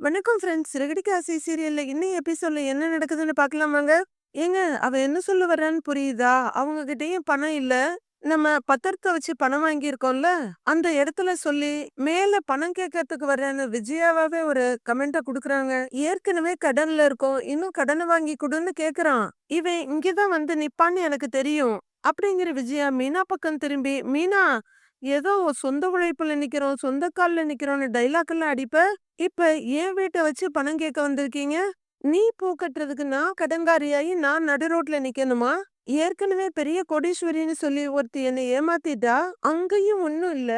வணக்கம் ஃப்ரெண்ட்ஸ். சிறகடிக்க ஆசை சீரியல்ல இன்னும் எபிசோட்ல என்ன நடக்குதுன்னு பார்க்கலாமாங்க? ஏங்க அவ என்ன சொல்ல வர்றான்னு புரியுதா? அவங்க கிட்டயும் பணம் இல்ல. நம்ம பத்திரத்தை வச்சு பணம் வாங்கியிருக்கோம்ல, அந்த இடத்துல சொல்லி மேல பணம் கேட்கறதுக்கு வர்றேன்னு விஜயாவாவே ஒரு கமெண்ட்ட குடுக்குறாங்க. ஏற்கனவே கடன்ல இருக்கோம். இன்னும் கடனை வாங்கி கொடுன்னு கேட்கறான். இவன் இங்கதான் வந்து நிப்பான்னு எனக்கு தெரியும். அப்படிங்கிற விஜயா மீனா பக்கம் திரும்பி, மீனா ஏதோ சொந்த உழைப்புல நிக்கிறோம், சொந்த கால்ல நிக்கிறோம்னு டைலாக் எல்லாம் அடிப்ப. இப்ப என் வீட்ட வச்சு பணம் கேட்க வந்திருக்கீங்க? நீ பூ கட்டுறதுக்கு நான் கடங்காரியாயி நான் நடு ரோட்ல நிக்கணுமா? ஏற்கனவே பெரிய கோடீஸ்வரின்னு சொல்லி ஒருத்தி என்னை ஏமாத்திட்டா. அங்கேயும் ஒன்றும் இல்ல.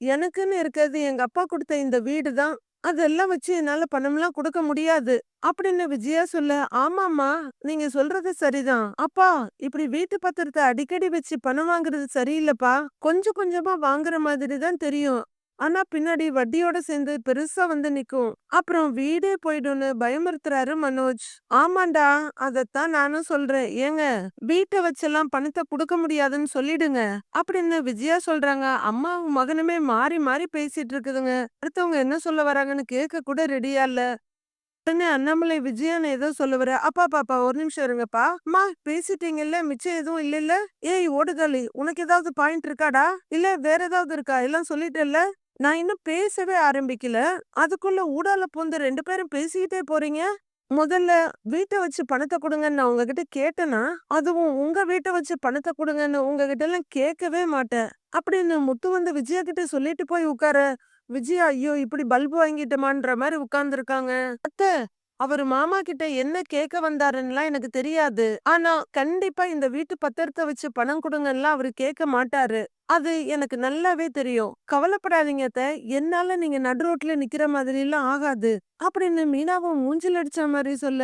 எனக்குன்னு இருக்கிறது எங்க அப்பா கொடுத்த இந்த வீடு தான். அதெல்லாம் வச்சு என்னால பணம்லாம் கொடுக்க முடியாது. அப்படின்னு விஜயா சொல்ல, ஆமாமா நீங்க சொல்றது சரிதான். அப்பா, இப்படி வீட்டு பத்திரத்தை அடிக்கடி வச்சு பணம் வாங்குறது சரியில்லப்பா. கொஞ்சம் கொஞ்சமா வாங்குற மாதிரி தான் தெரியும். ஆனா பின்னாடி வட்டியோட சேர்ந்து பெருசா வந்து நிக்கும். அப்புறம் வீடே போயிடும்னு பயமுறுத்துறாரு மனோஜ். ஆமாண்டா, அதத்தான் நானும் சொல்றேன். ஏங்க, வீட்ட வச்செல்லாம் பணத்தை குடுக்க முடியாதுன்னு சொல்லிடுங்க. அப்படின்னு விஜயா சொல்றாங்க. அம்மாவும் மகனுமே மாறி மாறி பேசிட்டு இருக்குதுங்க. அடுத்தவங்க என்ன சொல்ல வராங்கன்னு கேட்க கூட ரெடியா இல்ல. உடனே அண்ணாமலை விஜயான்னு ஏதோ சொல்லுவாரு அப்பா பாப்பா ஒரு நிமிஷம் இருங்கப்பா அம்மா பேசிட்டீங்கல்ல மிச்சம் எதுவும் இல்லைல்ல ஏய் ஓடுகாலி உனக்கு ஏதாவது பாயிண்ட் இருக்காடா இல்ல வேற ஏதாவது இருக்கா எல்லாம் சொல்லிட்டேல்ல நான் இன்னும் பேசவே ஆரம்பிக்கல. அதுக்குள்ள ஊடால பூந்து ரெண்டு பேரும் பேசிக்கிட்டே போறீங்க? முதல்ல வீட்டை வச்சு பணத்தை கொடுங்கன்னு நான் உங்ககிட்ட கேட்டேன்னா அதுவும் உங்க வீட்டை வச்சு பணத்தை கொடுங்கன்னு உங்ககிட்ட எல்லாம் கேட்கவே மாட்டேன். அப்படின்னு முத்து வந்து விஜயா கிட்ட சொல்லிட்டு போய் உட்கார விஜயா ஐயோ இப்படி பல்பு வாங்கிட்டமான்ற மாதிரி உட்கார்ந்துருக்காங்க. அத்தை அவரு மாமா கிட்ட என்ன கேட்க வந்தாருன்னுலாம் எனக்கு தெரியாது. ஆனா கண்டிப்பா இந்த வீட்டு பத்திரத்தை வச்சு பணம் கொடுங்கலாம் அவரு கேட்க மாட்டாரு. அது எனக்கு நல்லாவே தெரியும். கவலைப்படாதீங்க என்னால நீங்க நடு ரோட்ல நிக்கிற மாதிரி எல்லாம் ஆகாது. அப்படின்னு மீனாவும் மூஞ்சில் அடிச்ச மாதிரி சொல்ல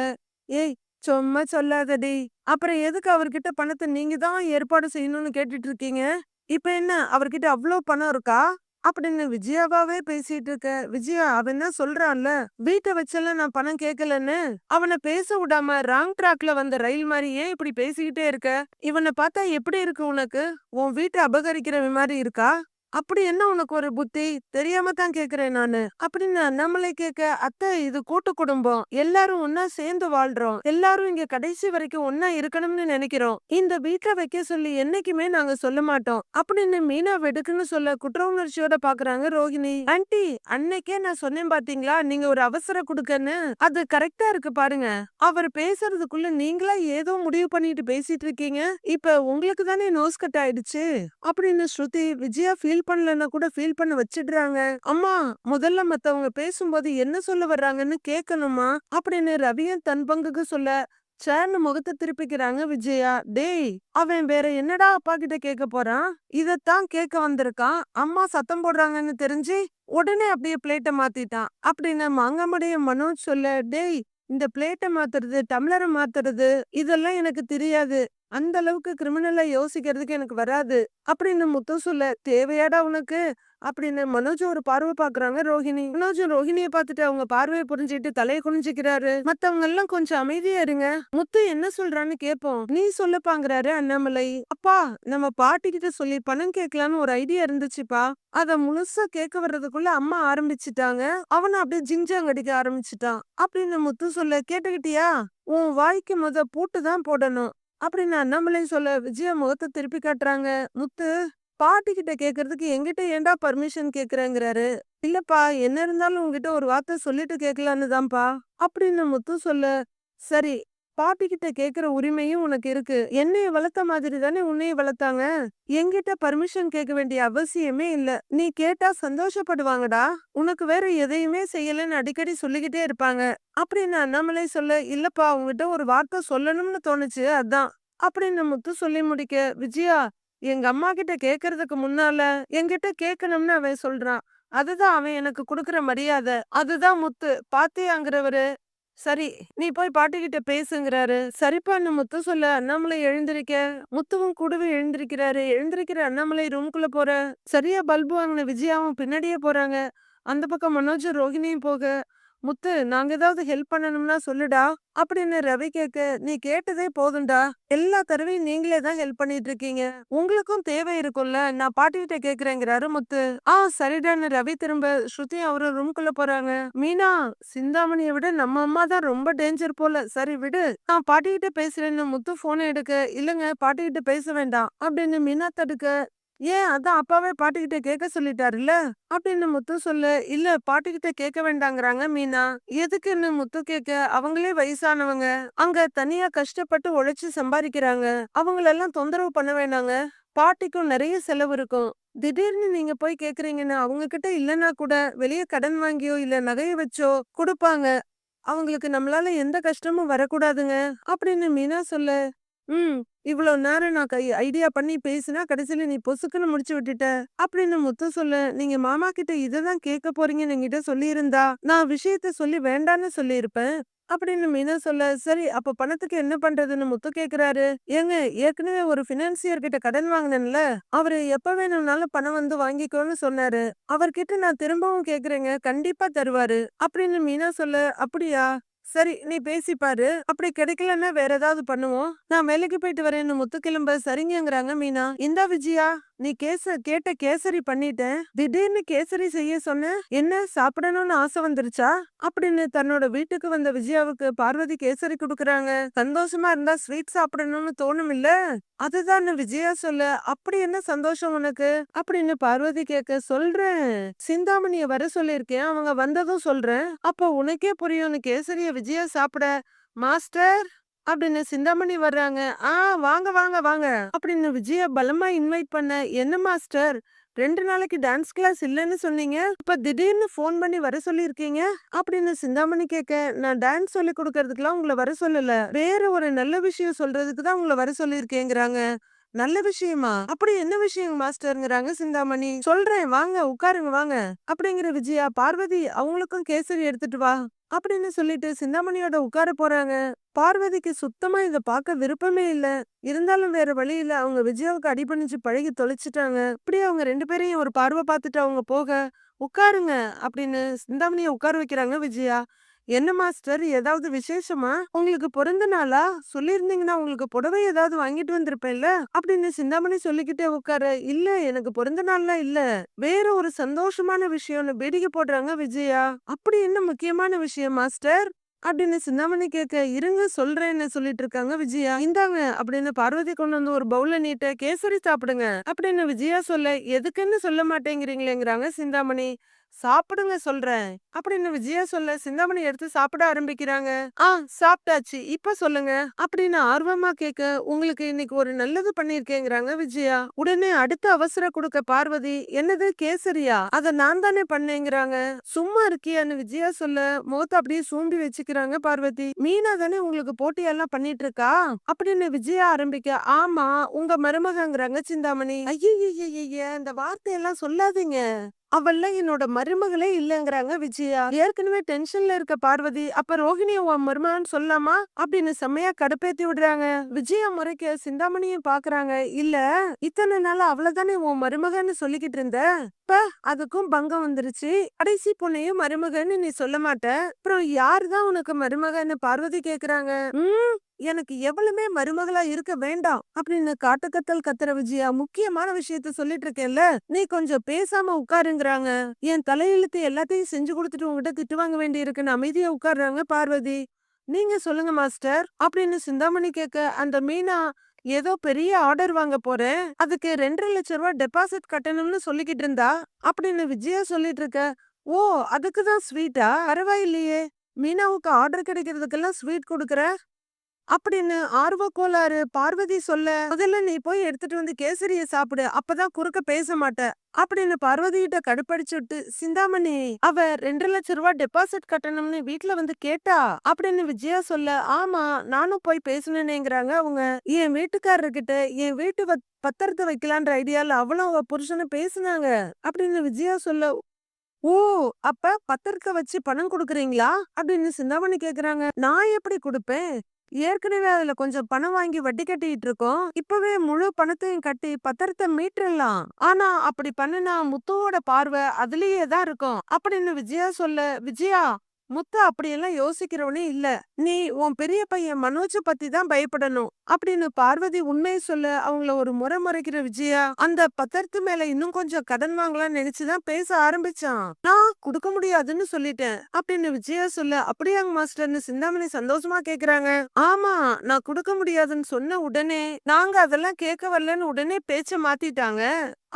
ஏய் சும்மா சொல்லாதடி. அப்புறம் எதுக்கு அவர்கிட்ட பணத்தை நீங்க தான் ஏற்பாடு செய்யணும்னு கேட்டுட்டு இருக்கீங்க? இப்ப என்ன அவர்கிட்ட அவ்வளோ பணம் இருக்கா? அப்படின்னு விஜயாவாவே பேசிட்டு இருக்க விஜயா அவன் என்ன சொல்றான்ல? வீட்டை வச்செல்லாம் நான் பணம் கேட்கலன்னு அவனை பேச விடாம ராங் ட்ராக்ல வந்த ரயில் மாதிரி ஏன் இப்படி பேசிக்கிட்டே இருக்க? இவனை பார்த்தா எப்படி இருக்கு உனக்கு? உன் வீட்டை அபகரிக்கிற மாதிரி இருக்கா? அப்படி என்ன உனக்கு ஒரு புத்தி? தெரியாம தான் கேக்குறேன் நானு. அப்படின்னு நம்மளை கேட்க அத்தை இது கூட்டு குடும்பம். எல்லாரும் ஒன்னா சேர்ந்து வாழ்றோம். எல்லாரும் இங்க கடைசி வரைக்கும் ஒன்னா இருக்கணும்னு நினைக்கிறோம். இந்த வீட்டுல வைக்க சொல்லி என்னைக்குமே நாங்க சொல்ல மாட்டோம். அப்படின்னு மீனா வெடுக்குன்னு சொல்ல குற்ற உணர்ச்சியோட பாக்குறாங்க ரோஹிணி ஆன்டி அன்னைக்கே நான் சொன்னேன் பாத்தீங்களா? நீங்க ஒரு அவசர குடுக்கன்னு? அது கரெக்டா இருக்கு பாருங்க. அவர் பேசுறதுக்குள்ள நீங்களா ஏதோ முடிவு பண்ணிட்டு பேசிட்டு இருக்கீங்க. இப்ப உங்களுக்கு தானே நோஸ் கட் ஆயிடுச்சு? அப்படின்னு ஸ்ருதி விஜயா ஃபீல் பண்ணலன்னா கூட ஃபீல் பண்ண வச்சிடுறாங்க. அம்மா முதல்ல மத்தவங்க பேசும்போது என்ன சொல்ல வர்றாங்கன்னு கேட்கணுமா அப்படின்னு ரவியன் தன் பங்குக்கு சொல்ல சேர்னு முகத்தை திருப்பிக்கிறாங்க விஜயா. டேய் அவன் வேற என்னடா அப்பா கிட்ட கேட்க போறான்? இதத்தான் கேட்க வந்திருக்கான். அம்மா சத்தம் போடுறாங்கன்னு தெரிஞ்சு உடனே அப்படியே பிளேட்டை மாத்திட்டான். அப்படின்னு மங்கமுடைய மனோஜ் சொல்ல டேய் இந்த பிளேட்டை மாத்துறது டம்ளரை மாத்துறது இதெல்லாம் எனக்கு தெரியாது. அந்த அளவுக்கு கிரிமினலை யோசிக்கிறதுக்கு எனக்கு வராது. அப்படின்னு முத்து சொல்ல தேவையாடா உனக்கு? அப்படின்னு மனோஜ் ஒரு பார்வை பாக்குறாங்க ரோஹிணி. மனோஜ் ரோஹிணியை பார்த்துட்டு அவங்க பார்வையை புரிஞ்சுட்டு தலையை குனிஞ்சுக்கிறாரு. மத்தவங்க எல்லாம் கொஞ்சம் அமைதியா இருங்க. முத்து என்ன சொல்றான்னு கேப்போம். நீ சொல்லப்பாங்கிறாரு அண்ணாமலை. அப்பா நம்ம பாட்டி கிட்ட சொல்லி பணம் கேட்கலான்னு ஒரு ஐடியா இருந்துச்சுப்பா. அத முழுசா கேட்க வர்றதுக்குள்ள அம்மா ஆரம்பிச்சுட்டாங்க. அவனை அப்படியே ஜிங்ஜாங் அடிக்க ஆரம்பிச்சுட்டான். அப்படின்னு முத்து சொல்ல கேட்டுக்கிட்டியா? உன் வாய்க்கு முத பூட்டு தான் போடணும். அப்படின்னு நம்மளையும் சொல்ல விஜயா முகத்தை திருப்பி காட்டுறாங்க. முத்து பாட்டி கிட்ட கேக்குறதுக்கு எங்கிட்ட ஏன்டா பர்மிஷன் கேக்குறேங்கிறாரு. இல்லப்பா என்ன இருந்தாலும் உங்ககிட்ட ஒரு வார்த்தை சொல்லிட்டு கேட்கலான்னு தான்ப்பா அப்படின்னு முத்து சொல்ல சரி பாட்டி கிட்ட கேக்குற உரிமையும் உனக்கு இருக்கு. என்னைய வளர்த்த மாதிரி தானே உன்னைய வளர்த்தாங்க? என்கிட்ட பர்மிஷன் கேட்க வேண்டிய அவசியமே இல்ல. நீ கேட்டா சந்தோஷப்படுவாங்கடா. உனக்கு வேற எதையுமே செய்யலன்னு அடிக்கடி சொல்லிக்கிட்டே இருப்பாங்க. அப்படின்னு அண்ணாமலை சொல்ல இல்லப்பா உங்ககிட்ட ஒரு வார்த்தை சொல்லணும்னு தோணுச்சு அதான். அப்படின்னு முத்து சொல்லி முடிக்க விஜயா எங்க அம்மா கிட்ட கேக்குறதுக்கு முன்னால என்கிட்ட கேட்கணும்னு அவன் சொல்றான். அதுதான் அவன் எனக்கு கொடுக்கற மரியாதை. அதுதான் முத்து. பாத்தியாங்கிறவரு சரி நீ போய் பாட்டிக்கிட்ட பேசுங்கிறாரு. சரிப்பான்னு முத்து சொல்ல அண்ணாமலை எழுந்திருக்க. முத்துவும் கூடவே எழுந்திருக்கிறாரு. எழுந்திருக்கிற அண்ணாமலை ரூம்குள்ள போற. சரியா பல்பு வாங்கின விஜயாவும் பின்னாடியே போறாங்க. அந்த பக்கம் மனோஜும் ரோஹிணியும் போக. முத்து நாங்க ஏதாவது ஹெல்ப் பண்ணணும்னா சொல்லுடா. அப்படின்னு ரவி கேட்க நீ கேட்டதே போதும்டா. எல்லா தடவையும் நீங்களே தான் ஹெல்ப் பண்ணிட்டு இருக்கீங்க. உங்களுக்கும் தேவை இருக்கும்ல. நான் பாட்டிகிட்ட கேக்குறேங்கிறாரு முத்து. ஆ சரிடான்னு ரவி திரும்ப ஸ்ருதி அவரும் ரூம்குள்ள போறாங்க. மீனா சிந்தாமணியை விட நம்ம அம்மா தான் ரொம்ப டேஞ்சர் போல. சரி விடு. நான் பாட்டிகிட்ட பேசுறேன்னு முத்து போனை எடுக்க இல்லங்க பாட்டிகிட்ட பேச வேண்டாம். அப்படின்னு மீனா தடுக்க ஏன் அதான் அப்பாவே பாட்டிக்கிட்ட கேட்க சொல்லிட்டாருல்ல? அப்படின்னு முத்து சொல்லு இல்ல பாட்டிக்கிட்ட கேட்க வேண்டாங்கிறாங்க மீனா. எதுக்குன்னு முத்து கேட்க? அவங்களே வயசானவங்க. அங்க தனியா கஷ்டப்பட்டு உழைச்சு சம்பாதிக்கிறாங்க. அவங்களெல்லாம் தொந்தரவு பண்ண வேண்டாங்க பாட்டிக்கும் நிறைய செலவு இருக்கும். திடீர்னு நீங்க போய் கேக்குறீங்கன்னு அவங்க கிட்ட இல்லைன்னா கூட வெளியே கடன் வாங்கியோ இல்ல நகையை வச்சோ கொடுப்பாங்க. அவங்களுக்கு நம்மளால எந்த கஷ்டமும் வரக்கூடாதுங்க. அப்படின்னு மீனா சொல்லு ம் இவ்வளவு நேரம் நான் கை ஐடியா பண்ணி பேசினா கடைசியில நீ பொசுக்குன்னு முடிச்சு விட்டுட்ட. அப்படின்னு முத்து சொல்ல. நீங்க மாமா கிட்ட இததான் கேட்க போறீங்கன்னு என்கிட்ட சொல்லியிருந்தா நான் விஷயத்த சொல்லி வேண்டான்னு சொல்லியிருப்பேன். அப்படின்னு மீனா சொல்ல சரி அப்ப பணத்துக்கு என்ன பண்றதுன்னு முத்து கேக்குறாரு. ஏங்க ஏற்கனவே ஒரு பினான்சியர் கிட்ட கடன் வாங்கினேன்ல அவரு எப்ப வேணும்னாலும் பணம் வந்து வாங்கிக்கோன்னு சொன்னாரு. அவர்கிட்ட நான் திரும்பவும் கேக்குறேங்க கண்டிப்பா தருவாரு. அப்படின்னு மீனா சொல்ல அப்படியா? சரி நீ பேசி பாரு. அப்படி கிடைக்கலன்னா வேற ஏதாவது பண்ணுவோம். நான் வேலைக்கு போயிட்டு வரேன்னு முத்து கிளம்ப மீனா. இந்தா விஜயா? நீ கேச கேட்ட கேசரி பண்ணிட்டேன். திடீர்னு கேசரி செய்ய சொன்ன என்ன சாப்பிடணும்னு ஆசை வந்துருச்சா? அப்படின்னு தன்னோட வீட்டுக்கு வந்த விஜயாவுக்கு பார்வதி கேசரி குடுக்கறாங்க. சந்தோஷமா இருந்தா ஸ்வீட் சாப்பிடணும்னு தோணும் இல்ல அதுதான் விஜயா சொல்ல அப்படி என்ன சந்தோஷம் உனக்கு? அப்படின்னு பார்வதி கேட்க சொல்றேன். சிந்தாமணிய வர சொல்லிருக்கேன் அவங்க வந்ததும் சொல்றேன். அப்ப உனக்கே புரியும்னு கேசரிய விஜயா சாப்பிட மாஸ்டர் அப்படின்னு சிந்தாமணி வர்றாங்க. ஆ வாங்க வாங்க வாங்க அப்படின்னு விஜய பலமா இன்வைட் பண்ண என்ன மாஸ்டர் ரெண்டு நாளைக்கு டான்ஸ் கிளாஸ் இல்லைன்னு சொன்னீங்க. இப்ப திடீர்னு ஃபோன் பண்ணி வர சொல்லிருக்கீங்க அப்படின்னு சிந்தாமணி கேட்க நான் டான்ஸ் சொல்லி கொடுக்கறதுக்குலாம் உங்களை வர சொல்லல. வேற ஒரு நல்ல விஷயம் சொல்றதுக்கு தான் உங்களை வர சொல்லிருக்கேங்கிறாங்க நல்ல விஷயமா? அப்படி என்ன விஷயம் மாஸ்டர்ங்கிறாங்க சிந்தாமணி? சொல்றேன் வாங்க உட்காருங்க வாங்க. அப்படிங்கிற விஜயா பார்வதி அவங்களுக்கும் கேசரி எடுத்துட்டு வா அப்படின்னு சொல்லிட்டு சிந்தாமணியோட உட்கார போறாங்க. பார்வதிக்கு சுத்தமா இத பார்க்க விருப்பமே இல்ல. இருந்தாலும் வேற வழி இல்ல அவங்க விஜயாவுக்கு அடிபணிச்சு பழகி தொலைச்சிட்டாங்க. இப்படி அவங்க ரெண்டு பேரையும் ஒரு பார்வை பார்த்துட்டு அவங்க போக உட்காருங்க அப்படின்னு சிந்தாமணியை உட்கார வைக்கிறாங்க விஜயா. என்ன மாஸ்டர்? ஏதாவது விசேஷமா? உங்களுக்கு பிறந்த நாளா? சொல்லியிருந்தீங்கன்னா உங்களுக்கு புடவை ஏதாவது வாங்கிட்டு வந்திருப்பேன்ல? அப்படின்னு சிந்தாமணி சொல்லிக்கிட்டே உட்கார. இல்ல எனக்கு பிறந்த நாள்லாம் இல்ல. வேற ஒரு சந்தோஷமான விஷயம்னு வேடிக்கை போடுறாங்க விஜயா. அப்படி என்ன முக்கியமான விஷயம் மாஸ்டர்? அப்படின்னு சிந்தாமணி கேட்க இருங்க சொல்றேன்னு சொல்லிட்டு இருக்காங்க விஜயா. இந்தாங்க அப்படின்னு பார்வதி கொண்டு வந்து ஒரு பவுல நீட்ட கேசரி சாப்பிடுங்க. அப்படின்னு விஜயா சொல்ல எதுக்குன்னு சொல்ல மாட்டேங்கிறீங்களேங்கிறாங்க சிந்தாமணி. சாப்பிடுங்க சொல்றேன். அப்படின்னு விஜயா சொல்ல சிந்தாமணி எடுத்து சாப்பிட ஆரம்பிக்கிறாங்க. ஆ சாப்பிட்டாச்சு. இப்ப சொல்லுங்க. அப்படின்னு ஆர்வமா கேட்க உங்களுக்கு இன்னைக்கு ஒரு நல்லது பண்ணிருக்கேங்கிறாங்க விஜயா. உடனே அடுத்த அவசர கொடுக்க பார்வதி என்னது கேசரியா? அத நான் தானே பண்ணேங்கிறாங்க. சும்மா இருக்கியான்னு விஜயா சொல்ல முகத்தை அப்படியே சூம்பி வச்சுக்கிறாங்க பார்வதி. மீனா தானே உங்களுக்கு போட்டியெல்லாம் பண்ணிட்டு இருக்கா அப்படின்னு விஜயா ஆரம்பிக்க ஆமா உங்க மருமகங்கிறாங்க சிந்தாமணி. ஐயோ இந்த வார்த்தையெல்லாம் சொல்லாதீங்க. அவள்லாம் என்னோட மருமகளே இல்லைங்கிறாங்க விஜயா. ஏற்கனவே டென்ஷன்ல இருக்க பார்வதி அப்ப ரோஹிணிய உன் மருமகன் சொல்லாமா? அப்படின்னு செம்மையா கடுப்பேத்தி விடுறாங்க. விஜயா முறைக்க சிந்தாமணியும் பாக்குறாங்க. இல்ல இத்தனை நாள் அவ்வளவுதானே உன் மருமகன்னு சொல்லிக்கிட்டு இருந்த? இப்ப அதுக்கும் பங்கம் வந்துருச்சு. கடைசி பொண்ணையும் மருமகன்னு நீ சொல்ல மாட்ட. அப்புறம் யாருதான் உனக்கு மருமகன்னு பார்வதி கேக்குறாங்க? உம் எனக்கு எவ்வளவுமே மருமகளா இருக்க வேண்டாம் அப்படின்னு காட்டுக்கத்தல் கத்துற விஜயா முக்கியமான விஷயத்த சொல்லிட்டு இருக்கேன்ல. நீ கொஞ்சம் பேசாம உட்காருங்கிறாங்க. என் தலையெழுத்து எல்லாத்தையும் செஞ்சு கொடுத்துட்டு உங்ககிட்ட திட்டு வாங்க வேண்டி இருக்குன்னு அமைதியா உட்கார்றாங்க பார்வதி. நீங்க சொல்லுங்க மாஸ்டர் அப்படின்னு சிந்தாமணி கேட்க அந்த மீனா ஏதோ பெரிய ஆர்டர் வாங்க போறேன். அதுக்கு ரெண்டரை லட்சம் ரூபாய் டெபாசிட் கட்டணும்னு சொல்லிக்கிட்டு இருந்தா? அப்படின்னு விஜயா சொல்லிட்டு இருக்க ஓ அதுக்குதான் ஸ்வீட்டா? பரவாயில்லையே மீனாவுக்கு ஆர்டர் கிடைக்கிறதுக்கெல்லாம் ஸ்வீட் கொடுக்குற? அப்படின்னு ஆர்வ கோளாறு பார்வதி சொல்ல முதல்ல நீ போய் எடுத்துட்டு வந்து கேசரிய சாப்பிடு அப்பதான் குறுக்க பேச மாட்ட அப்படின்னு பார்வதியிட்ட கடுப்படிச்சு விட்டு சிந்தாமணி அவ ரெண்டு லட்சம் ரூபாய் டெபாசிட் கட்டணும்னு வீட்டுல வந்து கேட்டா? அப்படின்னு விஜயா சொல்ல ஆமா நானும் போய் பேசணும்னேங்கிறாங்க அவங்க. என் வீட்டுக்காரர்கிட்ட என் வீட்டு பத்திரத்தை வைக்கலான்ற ஐடியால அவளும் அவ புருஷனை பேசுனாங்க அப்படின்னு விஜயா சொல்ல ஓ அப்ப பத்திரிக்கை வச்சு பணம் கொடுக்குறீங்களா? அப்படின்னு சிந்தாமணி கேக்குறாங்க நான் எப்படி கொடுப்பேன்? ஏற்கனவே அதுல கொஞ்சம் பணம் வாங்கி வட்டி கட்டிட்டு இருக்கோம். இப்பவே முழு பணத்தையும் கட்டி பத்திரத்தை மீட்டுறலாம் ஆனா அப்படி பண்ணுனா முத்துவோட பார்வை அதுலயே தான் இருக்கும். அப்படின்னு விஜயா சொல்ல விஜயா முத்து அப்படியெல்லாம் யோசிக்கிறவனே இல்ல. நீ உன் பெரிய பையன் மனோஜ பத்தி தான் பயப்படணும் அப்படின்னு பார்வதி உண்மையை சொல்ல அவங்கள ஒரு முறை முறைக்கிற விஜயா அந்த பத்திரத்து மேல இன்னும் கொஞ்சம் கடன் வாங்கலாம்னு நினைச்சுதான் பேச ஆரம்பிச்சான். நான் கொடுக்க முடியாதுன்னு சொல்லிட்டேன் அப்படின்னு விஜயா சொல்ல அப்படியாங்க மாஸ்டர்னு சிந்தாமணி சந்தோஷமா கேக்குறாங்க. ஆமா நான் கொடுக்க முடியாதுன்னு சொன்ன உடனே நாங்க அதெல்லாம் கேட்க வரலன்னு உடனே பேச்ச மாத்திட்டாங்க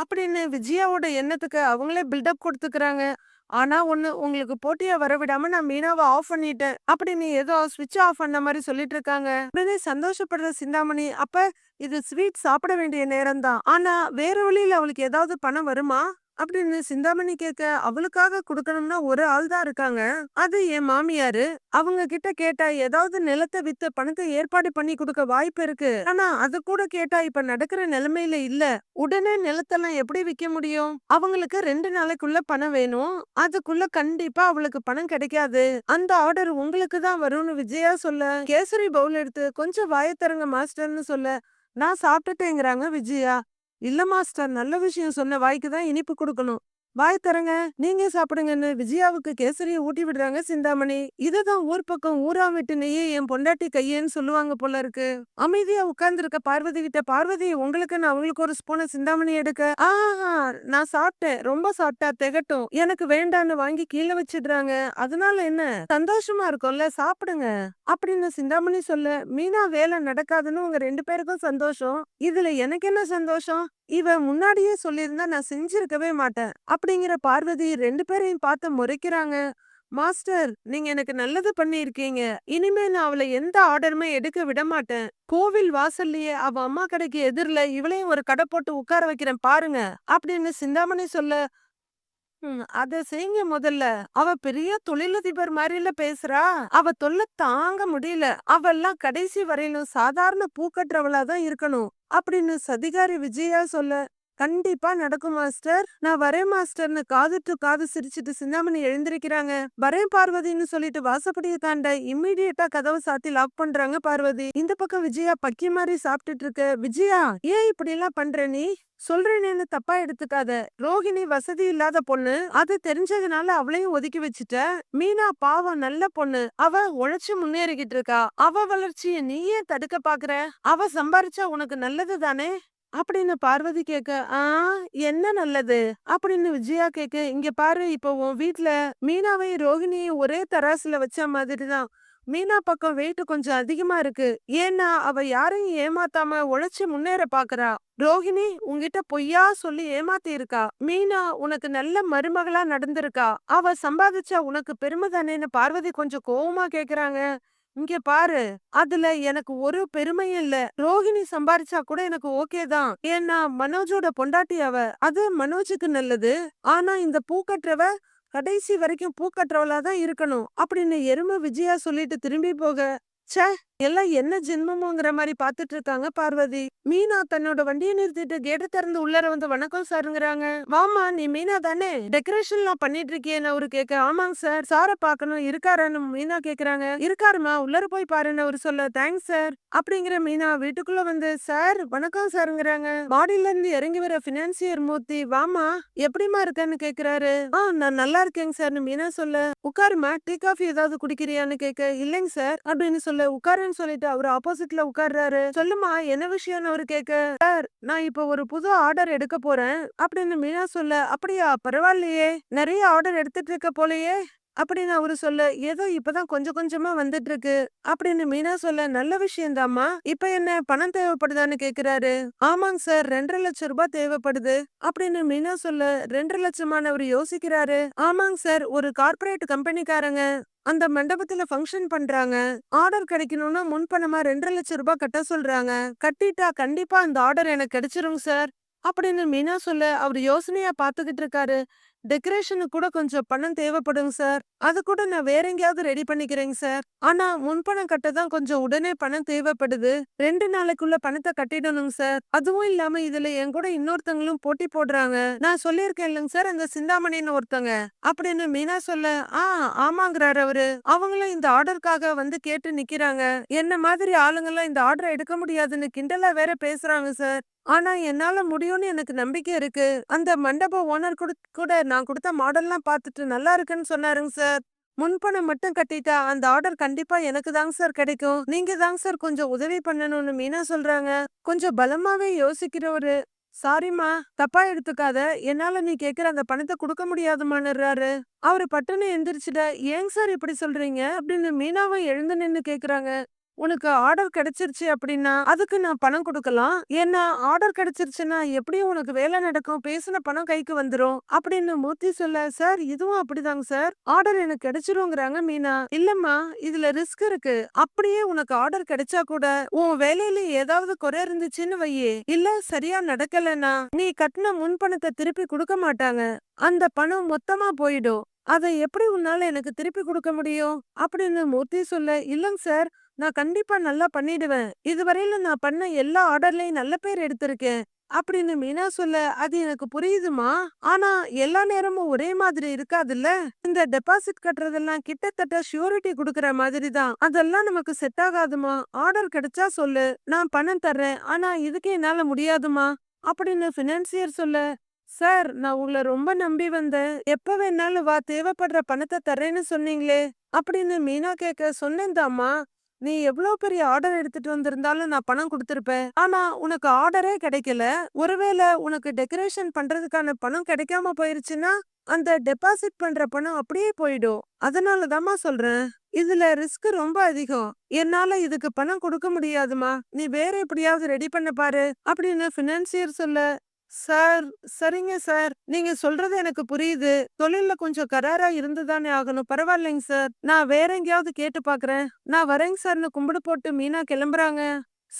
அப்படின்னு விஜயாவோட எண்ணத்துக்கு அவங்களே பில்டப் கொடுத்துக்கிறாங்க. ஆனா ஒண்ணு உங்களுக்கு போட்டியா வர விடாம நான் மீனாவை ஆஃப் பண்ணிட்டேன். அப்படின்னு ஏதோ ஸ்விட்ச் ஆஃப் பண்ண மாதிரி சொல்லிட்டு இருக்காங்க. உடனே சந்தோஷப்படுற சிந்தாமணி அப்ப இது ஸ்வீட் சாப்பிட வேண்டிய நேரம் தான் ஆனா வேற வழியில அவளுக்கு ஏதாவது பணம் வருமா? அப்படின்னு சிந்தாமணி கேட்க அவளுக்காக கொடுக்கணும்னா ஒரு ஆள் தான் இருக்காங்க. அது என் மாமியாரு. அவங்க கிட்ட கேட்டா ஏதாவது நிலத்தை வித்து பணத்தை ஏற்பாடு பண்ணி கொடுக்க வாய்ப்பு இருக்கு. ஆனா அது கூட கேட்டா இப்ப நடக்கிற நிலைமையில இல்ல. உடனே நிலத்தெல்லாம் எப்படி விக்க முடியும்? அவங்களுக்கு ரெண்டு நாளைக்குள்ள பணம் வேணும். அதுக்குள்ள கண்டிப்பா அவளுக்கு பணம் கிடைக்காது. அந்த ஆர்டர் உங்களுக்கு தான் வரும்னு விஜயா சொல்ல கேசரி பவுல் எடுத்து கொஞ்சம் வாயத்தரங்க மாஸ்டர்னு சொல்ல நான் சாப்பிட்டுட்டேங்கிறாங்க விஜயா. இல்ல மாஸ்டர் நல்ல விஷயம் சொன்ன வாய்க்கு தான் இனிப்பு கொடுக்கணும். வாய் தரங்க நீங்க சாப்பிடுங்கன்னு விஜயாவுக்கு கேசரியை ஊட்டி விடுறாங்க சிந்தாமணி. இதுதான் ஊர் பக்கம் ஊரா விட்டு நெய்யே என் பொண்டாட்டி கையேன்னு சொல்லுவாங்க போல இருக்கு. அமைதியா உட்கார்ந்து இருக்க பார்வதி கிட்ட பார்வதி உங்களுக்கு நான் அவங்களுக்கு ஒரு ஸ்பூனை சிந்தாமணி எடுக்க. ஆஹா நான் சாப்பிட்டேன். ரொம்ப சாப்பிட்டா திகட்டும். எனக்கு வேண்டான்னு வாங்கி கீழே வச்சிடுறாங்க. அதனால என்ன? சந்தோஷமா இருக்கும்ல சாப்பிடுங்க. அப்படின்னு சிந்தாமணி சொல்ல மீனா வேலை நடக்காதுன்னு உங்க ரெண்டு பேருக்கும் சந்தோஷம். இதுல எனக்கு என்ன சந்தோஷம்? இவ முன்னாடியே சொல்லியிருந்தா நான் செஞ்சிருக்கவே மாட்டேன். அப்படிங்கிற பார்வதி ரெண்டு பேரையும் பார்த்து முறைக்கிறாங்க. மாஸ்டர் நீங்க எனக்கு நல்லது பண்ணியிருக்கீங்க. இனிமே நான் அவளை எந்த ஆர்டருமே எடுக்க விட மாட்டேன் கோவில் வாசல்லையே அவ அம்மா கடைக்கு எதிரில இவளையும் ஒரு கடை போட்டு உட்கார வைக்கிறேன் பாருங்க அப்படின்னு சிந்தாமணி சொல்ல அதை அத செய்யுங்க முதல்ல. அவ பெரிய தொழிலதிபர் மாதிரில பேசுறா. அவ தொல்லை தாங்க முடியல. அவெல்லாம் கடைசி வரையிலும் சாதாரண பூக்கட்டுறவளா தான் இருக்கணும் அப்படின்னு சதிகாரி விஜயா சொல்ல கண்டிப்பா நடக்கும் மாஸ்டர். நான் வரேன் மாஸ்டர்னு காது டு காது சிரிச்சிட்டு சிந்தாமணி எழுந்திருக்கிறாங்க. வரேன் பார்வதின்னு சொல்லிட்டு வாசப்படியை தாண்ட இம்மீடியட்டா கதவை சாத்தி லாக் பண்றாங்க பார்வதி. இந்த பக்கம் விஜயா பக்கி மாதிரி சாப்பிட்டுட்டு இருக்க விஜயா ஏன் இப்படி எல்லாம் பண்ற நீ? சொல்றேன்னு தப்பா எடுத்துக்காத. ரோகிணி வசதி இல்லாத பொண்ணு. அது தெரிஞ்சதுனால அவளையும் ஒதுக்கி வச்சுட்ட. மீனா பாவம் நல்ல பொண்ணு. அவ உழைச்சு முன்னேறிக்கிட்டு இருக்கா. அவ வளர்ச்சிய நீ ஏன் தடுக்க பாக்குற? அவ சம்பாரிச்சா உனக்கு நல்லது தானே? அப்படின்னு பார்வதி கேட்க ஆ என்ன நல்லது? அப்படின்னு விஜயா கேட்க இங்க பாரு இப்போ உன் வீட்ல மீனாவையும் ரோகிணியும் ஒரே தராசுல வச்ச மாதிரிதான் மீனா பக்கம் வெயிட் கொஞ்சம் அதிகமா இருக்கு. ஏன்னா அவ யாரையும் ஏமாத்தாம உழைச்சு முன்னேற பாக்குறா. ரோஹிணி உங்ககிட்ட பொய்யா சொல்லி ஏமாத்தி இருக்கா மீனா உனக்கு நல்ல மருமகளா நடந்திருக்கா. அவ சம்பாதிச்சா உனக்கு பெருமை தானேன்னு பார்வதி கொஞ்சம் கோவமா கேக்குறாங்க. இங்க பாரு அதுல எனக்கு ஒரு பெருமையும் இல்ல. ரோஹிணி சம்பாரிச்சா கூட எனக்கு ஓகே தான். ஏன்னா மனோஜோட பொண்டாட்டி அவ. அது மனோஜுக்கு நல்லது. ஆனா இந்த பூக்கற்றவ கடைசி வரைக்கும் பூக்கற்றவளா தான் இருக்கணும். அப்படின்னு எருமை விஜயா சொல்லிட்டு திரும்பி போக ச்சே! எல்லாம் என்ன ஜென்மமோங்கிற மாதிரி பாத்துட்டு இருக்காங்க பார்வதி. மீனா தன்னோட வண்டியை நிறுத்திட்டு கேட்ட திறந்து உள்ளர வந்து வணக்கம் சாருங்கிறாங்க. வாமா நீ மீனா தானே? டெக்கரேஷன் எல்லாம் பண்ணிட்டு இருக்கியேன்னு அவரு கேட்க. ஆமாங்க சார் சார பாக்கணும் இருக்காருன்னு மீனா கேக்குறாங்க. இருக்காருமா உள்ளர போய் பாருன்னு அவரு சொல்ல. தேங்க்ஸ் சார் அப்படிங்கிற மீனா வீட்டுக்குள்ள வந்து சார் வணக்கம் சாருங்கிறாங்க. மாடியில இருந்து இறங்கி வர பினான்சியர் மூர்த்தி வாமா எப்படிமா இருக்கன்னு கேக்குறாரு. ஆ நான் நல்லா இருக்கேங்க சார்னு மீனா சொல்ல. உட்காருமா டீ காஃபி ஏதாவது குடிக்கிறியான்னு கேட்க. இல்லைங்க சார் அப்படின்னு சொல்ல. உட்காருன்னு சொல்லிட்டு அவர் ஆப்போசிட்ல உட்கார்றாரு சொல்லுமா என்ன விஷயம்னு அவரு கேட்க சார் நான் இப்ப ஒரு புது ஆர்டர் எடுக்க போறேன். அப்படின்னு மீனா சொல்ல அப்படியா பரவாயில்லையே நிறைய ஆர்டர் எடுத்துட்டு இருக்க போலயே. அப்படின்னு அவரு சொல்ல ஏதோ இப்பதான் கொஞ்சம் கொஞ்சமா வந்துட்டு இருக்கு அப்படின்னு மீனா சொல்ல நல்ல விஷயம்தாம்மா இப்ப என்ன பணம் தேவைப்படுதான்னு கேக்குறாரு. ஆமாங்க சார் ரெண்டரை லட்சம் ரூபாய் தேவைப்படுது. அப்படின்னு மீனா சொல்ல ரெண்டரை லட்சமானவர் யோசிக்கிறாரு. ஆமாங்க சார் ஒரு கார்பரேட் கம்பெனிக்காரங்க அந்த மண்டபத்துல ஃபங்க்ஷன் பண்றாங்க. ஆர்டர் கிடைக்கணும்னா முன்பணமா ரெண்டரை லட்சம் ரூபாய் கட்ட சொல்றாங்க. கட்டிட்டா கண்டிப்பா அந்த ஆர்டர் எனக்கு கிடைச்சிரும் சார். அப்படின்னு மீனா சொல்ல அவர் யோசனையா பாத்துக்கிட்டு இருக்காரு. டெக்கரேஷனுக்கு கூட கொஞ்சம் பணம் தேவைப்படுங்க சார். அது கூட நான் வேற எங்கேயாவது ரெடி பண்ணிக்கிறேங்க சார். ஆனா முன்பணம் கட்ட தான் கொஞ்சம் உடனே பணம் தேவைப்படுது. ரெண்டு நாளைக்குள்ள பணத்தை கட்டிடணுங்க சார். அதுவும் இல்லாம இதுல என் கூட இன்னொருத்தங்களும் போட்டி போடுறாங்க. நான் சொல்லியிருக்கேன் இல்லைங்க சார் அந்த சிந்தாமணின்னு ஒருத்தங்க. அப்படின்னு மீனா சொல்ல ஆ ஆமாங்கிறாரு அவரு. அவங்களும் இந்த ஆர்டருக்காக வந்து கேட்டு நிக்கிறாங்க. என்ன மாதிரி ஆளுங்கெல்லாம் இந்த ஆர்டரை எடுக்க முடியாதுன்னு கிண்டலா வேற பேசுறாங்க சார். ஆனா என்னால முடியும்னு எனக்கு நம்பிக்கை இருக்கு. அந்த மண்டப ஓனர் கூட கூட நான் கொடுத்த மாடல்லாம் பார்த்துட்டு நல்லா இருக்குன்னு சொன்னாருங்க சார். முன்பணம் மட்டும் கட்டிட்டா அந்த ஆர்டர் கண்டிப்பா எனக்கு தாங்க சார் கிடைக்கும். நீங்க தாங்க சார் கொஞ்சம் உதவி பண்ணணும்னு மீனா சொல்றாங்க. கொஞ்சம் பலமாவே யோசிக்கிறவரு. சாரிம்மா தப்பா எடுத்துக்காத. என்னால நீ கேக்குற அந்த பணத்தை கொடுக்க முடியாதுமான்னுறாரு. அவரு பட்டுன்னு எந்திரிச்சிட ஏங்க சார் இப்படி சொல்றீங்க? அப்படின்னு மீனாவை எழுந்து நின்னு கேக்குறாங்க. உனக்கு ஆர்டர் கிடைச்சிருச்சு அப்படின்னா அதுக்கு நான் பணம் கொடுக்கலாம். ஏன்னா ஆர்டர் கிடைச்சிருச்சுன்னா எப்படியும் உனக்கு வேலை நடக்கும் பேசின பணம் கைக்கு வந்துரும் அப்படின்னு மூர்த்தி சொல்ல சார் இதுவும் அப்படிதாங்க சார். ஆர்டர் எனக்கு கிடைச்சிருங்கிறாங்க மீனா. இல்லம்மா இதுல ரிஸ்க் இருக்கு. அப்படியே உனக்கு ஆர்டர் கிடைச்சா கூட உன் வேலையில ஏதாவது குறை இருந்துச்சுன்னு வையே. இல்ல சரியா நடக்கலன்னா நீ கட்டின முன் பணத்தை திருப்பி கொடுக்க மாட்டாங்க. அந்த பணம் மொத்தமா போயிடும். அதை எப்படி உன்னால எனக்கு திருப்பி கொடுக்க முடியும்? அப்படின்னு மூர்த்தி சொல்ல இல்லைங்க சார். நான் கண்டிப்பா நல்லா பண்ணிடுவேன். இதுவரையில நான் பண்ண எல்லா ஆர்டர்லயும் நல்ல பேர் எடுத்திருக்கேன். அப்படின்னு மீனா சொல்ல அது எனக்கு புரியுதுமா ஆனா எல்லா நேரமும் ஒரே மாதிரி இருக்காதுல்ல? இந்த டெபாசிட் கட்டுறதெல்லாம் கிட்டத்தட்ட ஷூரிட்டி குடுக்கற மாதிரி தான். அதெல்லாம் நமக்கு செட் ஆகாதுமா ஆர்டர் கிடைச்சா சொல்லு. நான் பணம் தர்றேன். ஆனா இதுக்கு என்னால முடியாதுமா அப்படின்னு பினான்சியர் சொல்ல சார் நான் உங்களை ரொம்ப நம்பி வந்தேன். எப்ப வேணாலும் வா தேவைப்படுற பணத்தை தர்றேன்னு சொன்னீங்களே. அப்படின்னு மீனா கேட்க சொன்னேன்தாம்மா. நீ எவ்வளவு பெரிய ஆர்டர் எடுத்துட்டு வந்திருந்தாலும் நான் பணம் கொடுத்திருப்பேன். ஆனா உனக்கு ஆர்டரே கிடைக்கல. ஒருவேளை உனக்கு டெக்கரேஷன் பண்றதுக்கான பணம் கிடைக்காம போயிருச்சுன்னா அந்த டெபாசிட் பண்ற பணம் அப்படியே போயிடும். அதனாலதாம்மா சொல்றேன். இதுல ரிஸ்க் ரொம்ப அதிகம். என்னால இதுக்கு பணம் கொடுக்க முடியாதுமா. நீ வேற எப்படியாவது ரெடி பண்ண பாரு அப்படின்னு பினான்சியர் சொல்ல சார் சரிங்க சார். நீங்க சொல்றது எனக்கு புரியுது. தொழில்ல கொஞ்சம் கராரா இருந்துதானே ஆகணும். பரவாயில்லைங்க சார். நான் வேற எங்கேயாவது கேட்டு பாக்குறேன் நான் வரேங்க சார்னு கும்பிடு போட்டு மீனா கிளம்புறாங்க.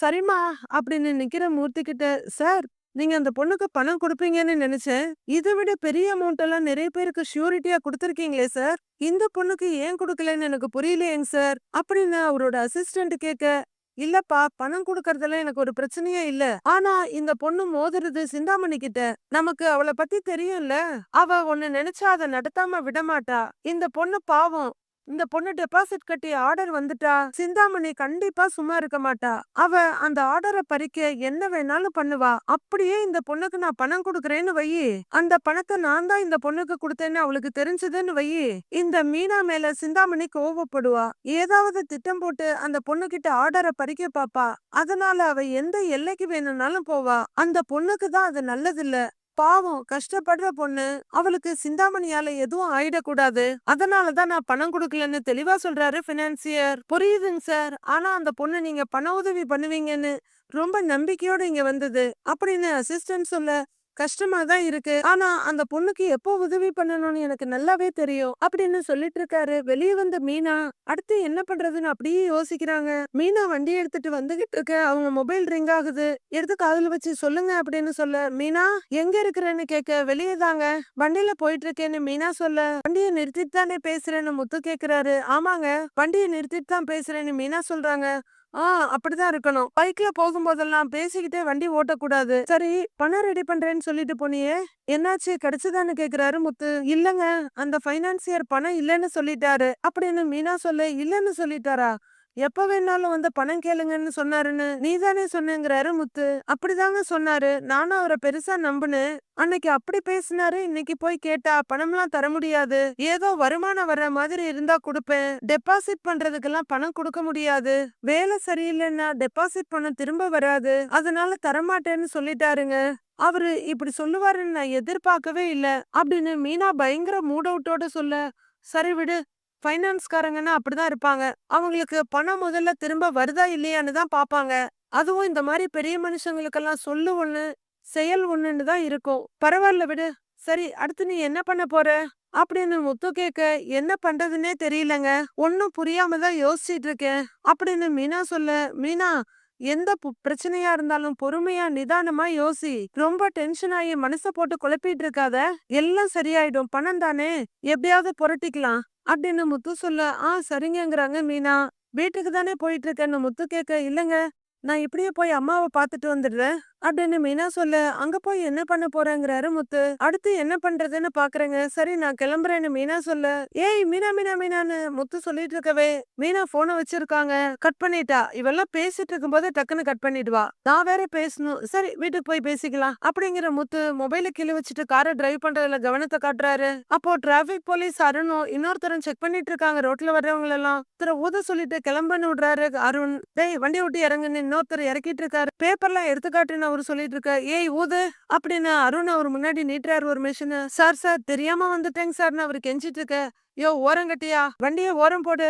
சரிம்மா அப்படின்னு நிக்கிற மூர்த்தி கிட்ட சார் நீங்க அந்த பொண்ணுக்கு பணம் கொடுப்பீங்கன்னு நினைச்சேன். இதை விட பெரிய அமௌண்ட் எல்லாம் நிறைய பேருக்கு ஷூரிட்டியா கொடுத்துருக்கீங்களே சார். இந்த பொண்ணுக்கு ஏன் கொடுக்கலன்னு எனக்கு புரியலையேங்க சார். அப்படின்னு அவரோட அசிஸ்டன்ட் கேட்க இல்லப்பா பணம் குடுக்கறதுல எனக்கு ஒரு பிரச்சனையே இல்ல. ஆனா இந்த பொண்ணு மோதுறது சிந்தாமணி கிட்ட. நமக்கு அவளை பத்தி தெரியும்ல. அவ ஒன்னு நினைச்சா அதை நடத்தாம விடமாட்டா. இந்த பொண்ணு பாவம். இந்த பொண்ணு டெபாசிட் கட்டி ஆர்டர் வந்துட்டா சிந்தாமணி கண்டிப்பா சும்மா இருக்க மாட்டா. அவ அந்த ஆர்டரை பறிக்க என்ன வேணாலும் பண்ணுவா. அப்படியே இந்த பொண்ணுக்கு நான் பணம் கொடுக்கறேன்னு வையி. அந்த பணத்தை நான் தான் இந்த பொண்ணுக்கு கொடுத்தேன்னு அவளுக்கு தெரிஞ்சதுன்னு வையி. இந்த மீனா மேல சிந்தாமணி கோவப்படுவா. ஏதாவது திட்டம் போட்டு அந்த பொண்ணு கிட்ட ஆர்டரை பறிக்க பாப்பா. அதனால அவ எந்த எல்லைக்கு வேணும்னாலும் போவா. அந்த பொண்ணுக்கு தான் அது நல்லதில்ல. பாவம் கஷ்டப்படுற பொண்ணு அவளுக்கு சிந்தாமணியால எதுவும் ஆயிடக்கூடாது. அதனாலதான் நான் பணம் கொடுக்கலன்னு தெளிவா சொல்றாரு பினான்சியர் புரியுதுங்க சார். ஆனா அந்த பொண்ணு நீங்க பண உதவி பண்ணுவீங்கன்னு ரொம்ப நம்பிக்கையோட இங்க வந்தது. அப்படின்னு அசிஸ்டன்ட் சொல்ல கஷ்டமா தான் இருக்கு. ஆனா அந்த பொண்ணுக்கு எப்போ உதவி பண்ணணும்னு எனக்கு நல்லாவே தெரியும். அப்படின்னு சொல்லிட்டு இருக்காரு. வெளியே வந்த மீனா அடுத்து என்ன பண்றதுன்னு அப்படியே யோசிக்கிறாங்க. மீனா வண்டி எடுத்துட்டு வந்துகிட்டு இருக்க. அவங்க மொபைல் ரிங் ஆகுது. எடுத்து காதுல வச்சு சொல்லுங்க அப்படின்னு சொல்ல மீனா எங்க இருக்கிறேன்னு கேட்க வெளியே தாங்க. வண்டியில போயிட்டு இருக்கேன்னு மீனா சொல்ல வண்டியை நிறுத்திட்டு தானே பேசுறேன்னு முத்து கேக்குறாரு. ஆமாங்க வண்டியை நிறுத்திட்டு தான் பேசுறேன்னு மீனா சொல்றாங்க. ஆ அப்படிதான் இருக்கணும். பைக்ல போகும்போதெல்லாம் பேசிக்கிட்டே வண்டி ஓட்டக்கூடாது. சரி பணம் ரெடி பண்றேன்னு சொல்லிட்டு போனியே. என்னாச்சு? கிடைச்சதான்னு கேக்குறாரு முத்து. இல்லங்க அந்த பைனான்சியர் பணம் இல்லைன்னு சொல்லிட்டாரு. அப்படின்னு மீனா சொல்ல இல்லைன்னு சொல்லிட்டாரா? எப்ப வேணாலும் வந்து பணம் கேளுங்கன்னு சொன்னாருன்னு நீதானே சொன்னேங்கிறாரு முத்து. அப்படிதாங்க சொன்னாரு. நானும் அவரை பெருசா நம்புனேன். அன்னைக்கு அப்படி பேசினாரு. இன்னைக்கு போய் கேட்டா பணம்லாம் தர முடியாது. ஏதோ வருமானம் வர்ற மாதிரி இருந்தா கொடுப்பேன். டெபாசிட் பண்றதுக்கெல்லாம் பணம் கொடுக்க முடியாது. வேலை சரியில்லைன்னா டெபாசிட் பணம் திரும்ப வராது. அதனால தரமாட்டேன்னு சொல்லிட்டாருங்க. அவரு இப்படி சொல்லுவாருன்னு நான் எதிர்பார்க்கவே இல்லை. அப்படின்னு மீனா பயங்கர மூட் அவுட்டோட சொல்ல சரி விடு ஃபைனான்ஸ்காரங்கன்னா அப்படிதான் இருப்பாங்க. அவங்களுக்கு பணம் முதல்ல திரும்ப வருதா இல்லையான்னு தான் பார்ப்பாங்க. அதுவும் இந்த மாதிரி பெரிய மனுஷங்களுக்கெல்லாம் சொல்லு ஒண்ணு செயல் ஒண்ணுன்னு தான் இருக்கும். பரவாயில்ல விடு. சரி அடுத்து நீ என்ன பண்ண போற? அப்படின்னு முத்து கேட்க என்ன பண்றதுன்னே தெரியலங்க. ஒன்னும் புரியாம தான் யோசிச்சிட்டு இருக்கேன். அப்படின்னு மீனா சொல்ல மீனா எந்த பு- பிரச்சனையா இருந்தாலும் பொறுமையா நிதானமா யோசி. ரொம்ப டென்ஷன் ஆகி மனசை போட்டு குழப்பிட்டு இருக்காத. எல்லாம் சரியாயிடும். பணம் தானே? எப்படியாவது புரட்டிக்கலாம். அப்படின்னு முத்து சொல்ல ஆ சரிங்கங்கிறாங்க மீனா. வீட்டுக்கு தானே போயிட்டு இருக்கேன்னு முத்து கேட்க இல்லங்க நான் இப்படியே போய் அம்மாவை பார்த்துட்டு வந்துடுறேன். அப்படின்னு மீனா சொல்ல அங்க போய் என்ன பண்ண போறேங்கிறாரு முத்து. அடுத்து என்ன பண்றதுன்னு பாக்குறேங்க. சரி நான் கிளம்புறேன்னு மீனா சொல்ல ஏய் மீனா மீனா மீனான்னு முத்து சொல்லிட்டு இருக்கவே மீனா போனை வச்சிருக்காங்க. கட் பண்ணிட்டா. இவெல்லாம் பேசிட்டு இருக்கும்போது டக்குன்னு கட் பண்ணிடுவா. நான் வேற பேசணும். சரி வீட்டுக்கு போய் பேசிக்கலாம். அப்படிங்கிற முத்து மொபைல கிளி வச்சுட்டு காரை டிரைவ் பண்றதுல கவனத்தை காட்டுறாரு. அப்போ டிராபிக் போலீஸ் அருணும் இன்னொருத்தரும் செக் பண்ணிட்டு இருக்காங்க ரோட்ல வர்றவங்க எல்லாம் ஊத சொல்லிட்டு கிளம்பன்னு விடுறாரு அருண். டேய் வண்டி விட்டு இறங்குன்னு இன்னொருத்தர் இறக்கிட்டு இருக்காரு. பேப்பர்லாம் எடுத்துக்காட்டுன்னு அவரு சொல்லிட்டு இருக்க ஏய் ஊது அப்படின்னு அருண் அவர் முன்னாடி நீட்டுறாரு ஒரு மிஷின் சார் சார் தெரியாம வந்துட்டேங்க சார்னு அவர் கெஞ்சிட்டு இருக்க யோ ஓரம் கட்டியா வண்டியை ஓரம் போடு.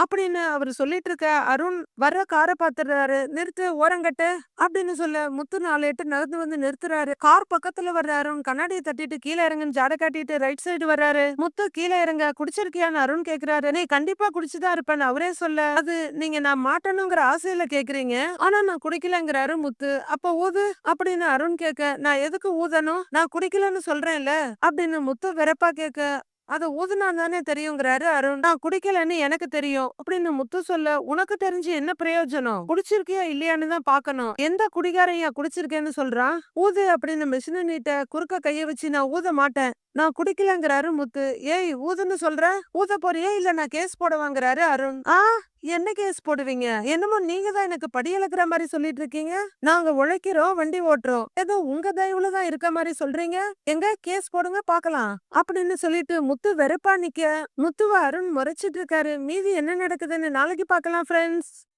அப்படின்னு அவர் சொல்லிட்டு இருக்க அருண் வர காரை பாத்துறாரு நிறுத்து ஓரங்கட்டு அப்படின்னு சொல்ல முத்து நாலு எட்டு நடந்து வந்து நிறுத்துறாரு. கார் பக்கத்துல வர்ற அருண் கண்ணாடியை தட்டிட்டு கீழே இறங்குன்னு ஜாட காட்டிட்டு ரைட் சைடு வர்றாரு. முத்து கீழே இறங்க குடிச்சிருக்கியான்னு அருண் கேக்குறாரு. நீ கண்டிப்பா குடிச்சுதான் இருப்பேன்னு அவரே சொல்ல. அது நீங்க நான் மாட்டணுங்கிற ஆசையில கேக்குறீங்க. ஆனா நான் குடிக்கலங்கிறாரு முத்து. அப்ப ஊது அப்படின்னு அருண் கேட்க நான் எதுக்கு ஊதணும்? நான் குடிக்கலன்னு சொல்றேன்ல அப்படின்னு முத்து வெறப்பா கேட்க அதை ஊதுனா தானே தெரியுங்கிறாரு. அருண் நான் குடிக்கலன்னு எனக்கு தெரியும். அப்படின்னு முத்து சொல்ல உனக்கு தெரிஞ்சு என்ன பிரயோஜனம்? குடிச்சிருக்கியா இல்லையான்னு தான் பாக்கணும் எந்த குடிகாரையா குடிச்சிருக்கேன்னு சொல்றான்? ஊது அப்படின்னு மிஷினு நீட்ட குறுக்க கைய வச்சு நான் ஊத மாட்டேன். நான் குடிக்கலங்கிறாரு முத்து. ஏய் ஊதுன்னு சொல்ற? ஊத போறியே? இல்ல நான் கேஸ் போடுவாங்கிறாரு அருண். ஆ என்ன கேஸ் போடுவீங்க? என்னமோ நீங்க தான் எனக்கு படி இழக்கிற மாதிரி சொல்லிட்டு இருக்கீங்க. நாங்க உழைக்கிறோம் வண்டி ஓட்டுறோம். ஏதோ உங்க தயவுல தான் இருக்க மாதிரி சொல்றீங்க. எங்க? கேஸ் போடுங்க பாக்கலாம். அப்படின்னு சொல்லிட்டு முத்து வெறுப்பா நிக்க. முத்துவ அருண் முறைச்சிட்டு இருக்காரு. மீதி என்ன நடக்குதுன்னு நாளைக்கு பார்க்கலாம் ஃப்ரெண்ட்ஸ்